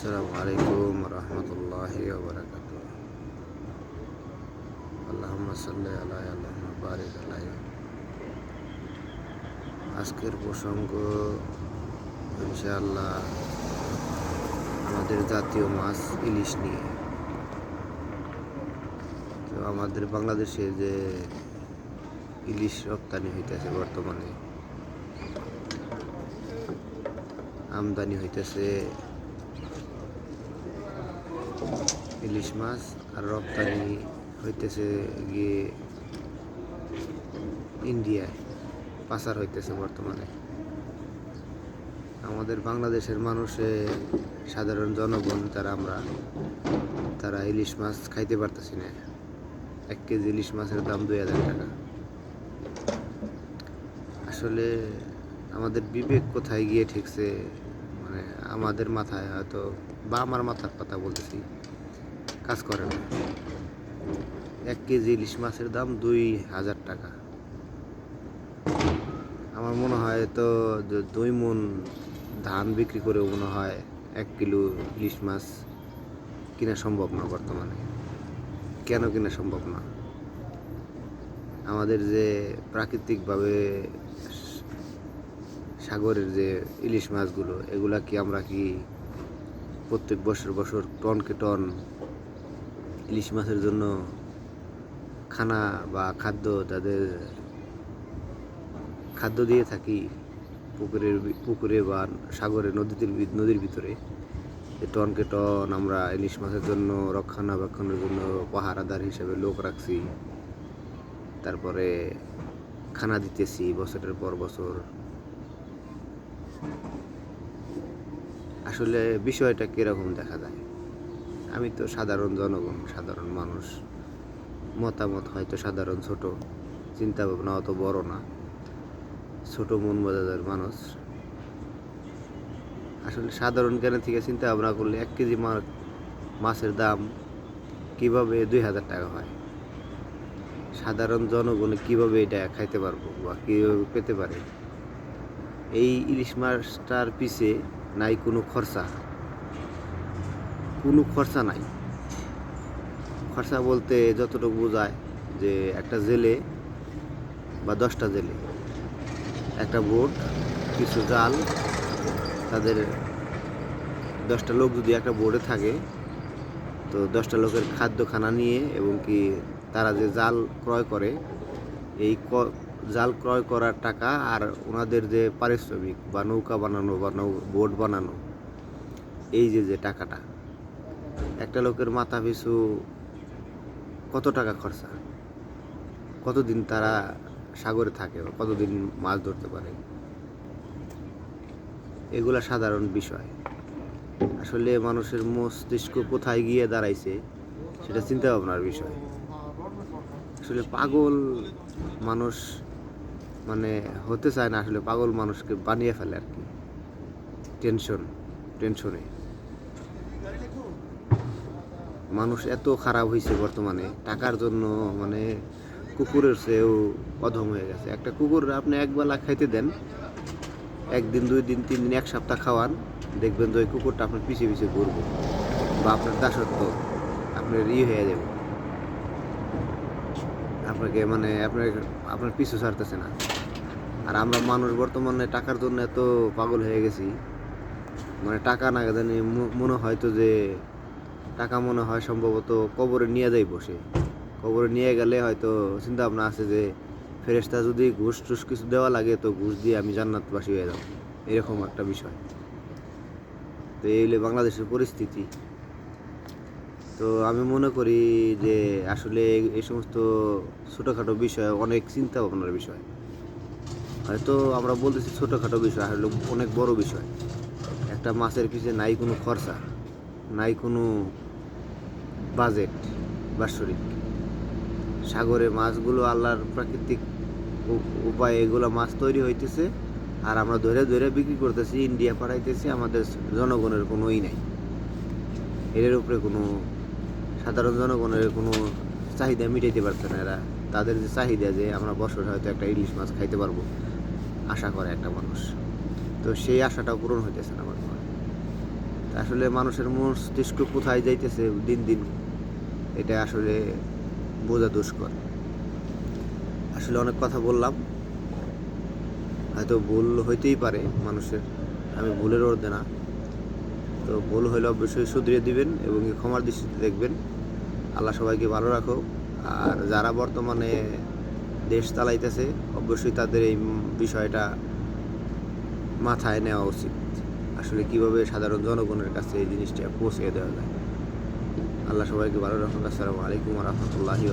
আসসালামু আলাইকুম রহমতুল্লাহ আজকের প্রসঙ্গ ইনশাআল্লাহ আমাদের জাতীয় মাছ ইলিশ নিয়ে। তো আমাদের বাংলাদেশে যে ইলিশ রপ্তানি হইতেছে বর্তমানে, আমদানি হইতেছে ইলিশ মাছ আর রপ্তানি হইতেছে গিয়ে ইন্ডিয়ায়, পাচার হইতেছে বর্তমানে। আমাদের বাংলাদেশের মানুষে, সাধারণ জনগণ, তারা আমরা, তারা ইলিশ মাছ খাইতে পারতেছি না। এক কেজি ইলিশ মাছের দাম দুই হাজার টাকা। আসলে আমাদের বিবেক কোথায় গিয়ে ঠেকছে মানে আমাদের মাথায় হয়তো বা আমার মাথার কথা বলতেছি। কাজ করে না। এক কেজি ইলিশ মাছের দাম দুই হাজার টাকা। আমার মনে হয় তো দুই মন ধান বিক্রি করেও মনে হয় এক কিলো ইলিশ মাছ কিনা সম্ভব না বর্তমানে। কেন কিনা সম্ভব না? আমাদের যে প্রাকৃতিকভাবে সাগরের যে ইলিশ মাছগুলো, এগুলা কি আমরা কি প্রত্যেক বছর বছর টনকে টন ইলিশ মাছের জন্য খানা বা খাদ্য তাদের খাদ্য দিয়ে থাকি পুকুরের পুকুরে বা সাগরে নদীতে নদীর ভিতরে। টনকে টন আমরা ইলিশ মাছের জন্য রক্ষণাবেক্ষণের জন্য পাহারাদার হিসেবে লোক রাখছি। তারপরে খানা দিতেছি বছরের পর বছর। আসলে বিষয়টা কীরকম দেখা যায়? আমি তো সাধারণ জনগণ, সাধারণ মানুষ। মতামত হয়তো সাধারণ ছোট চিন্তা ভাবনা অত বড় না। ছোট মন বাজার মানুষ। আসলে সাধারণ জ্ঞান থেকে চিন্তা ভাবনা করলে এক কেজি মাছের দাম কীভাবে দুই হাজার টাকা হয়? সাধারণ জনগণ কীভাবে এটা খাইতে পারব বা কীভাবে পেতে পারে? এই ইলিশ মাছটার পিছে নাই কোনো খরচা। কোনো খরচা নাই। খরচা বলতে যতটুকু বোঝায় যে একটা জেলে বা দশটা জেলে, একটা বোট, কিছু জাল, তাদের দশটা লোক যদি একটা বোর্ডে থাকে, তো দশটা লোকের খাদ্য খানা নিয়ে এবং কি তারা যে জাল ক্রয় করে, এই জাল ক্রয় করার টাকা আর ওনাদের যে পারিশ্রমিক বা নৌকা বানানো বা নৌ, বোট বানানো, এই যে যে টাকাটা একটা লোকের মাথা পিছু কত টাকা খরচা? কতদিন তারা সাগরে থাকে বা কতদিন মাছ ধরতে পারে? এগুলা সাধারণ বিষয়। আসলে মানুষের মস্তিষ্ক কোথায় গিয়ে দাঁড়াইছে সেটা চিন্তা ভাবনার বিষয়। আসলে পাগল মানুষ মানে হতে চায় না, আসলে পাগল মানুষকে বানিয়ে ফেলে আর কি। টেনশন, টেনশনে। মানুষ এত খারাপ হয়েছে বর্তমানে, টাকার জন্য মানে কুকুরের চেয়েও অধম হয়ে গেছে। একটা কুকুর আপনি একবেলা খাইতে দেন, একদিন, দুই দিন, তিন দিন, এক সপ্তাহ খাওয়ান, দেখবেন যে ওই কুকুরটা আপনার পিছিয়ে পিছিয়ে ঘুরবে বা আপনার দাসত্ব আপনার ইয়ে হয়ে যাবে। আপনাকে মানে আপনার আপনার পিছু ছাড়তেছে না। আর আমরা মানুষ বর্তমানে টাকার জন্য এত পাগল হয়ে গেছি। মানে টাকা না জানি মনে হয়তো যে টাকা মনে হয় সম্ভবত কবরে নিয়ে যাই বসে কবরে নিয়ে গেলে হয়তো চিন্তা ভাবনা আছে যে ফেরেস্তা যদি ঘুষ টুস কিছু দেওয়া লাগে তো ঘুষ দিয়ে আমি জান্নাতবাসী হয়ে যাব। এরকম একটা বিষয়। তো এই হলে বাংলাদেশের পরিস্থিতি। তো আমি মনে করি যে আসলে এই- সমস্ত ছোটোখাটো বিষয় অনেক চিন্তা ভাবনার বিষয়। হয়তো আমরা বলতেছি ছোটোখাটো বিষয়, আসলে অনেক বড় বিষয়। একটা মাছের পিছনে নাই কোনো খরচা, নাই কোনো বাজেট বাৎসরিক। সাগরে মাছগুলো আল্লাহর প্রাকৃতিক উপায়ে এগুলো মাছ তৈরি হইতেছে আর আমরা ধরে ধরে বিক্রি করতেছি, ইন্ডিয়া পাঠাইতেছি, আমাদের জনগণের কোনো ই নাই। এর উপরে কোনো সাধারণ জনগণের কোনো চাহিদা মিটাইতে পারছে না এরা। তাদের যে চাহিদা যে আমরা বছর হয়তো একটা ইলিশ মাছ খাইতে পারব, আশা করে একটা মানুষ। তো সেই আশাটাও পূরণ হইতেছে না তা আসলে মানুষের মস্তিষ্ক কোথায় যাইতেছে দিন দিন এটা আসলে বোঝা দুষ্কর। আসলে অনেক কথা বললাম। হয়তো ভুল হইতেই পারে মানুষের। আমি ভুলের অর্ধে না। তো ভুল হলে অবশ্যই শুধরিয়ে দিবেন এবং ক্ষমার দৃষ্টিতে দেখবেন। আল্লাহ সবাইকে ভালো রাখো আর যারা বর্তমানে দেশ চালাইতেছে, অবশ্যই তাদের এই বিষয়টা মাথায় নেওয়া উচিত। আসলে কীভাবে সাধারণ জনগণের কাছে এই জিনিসটা পৌঁছে দেওয়া যায়। আল্লাহ সবাইকে ভালো রাখুন আসসালামু আলাইকুম রহমতুল্লাহি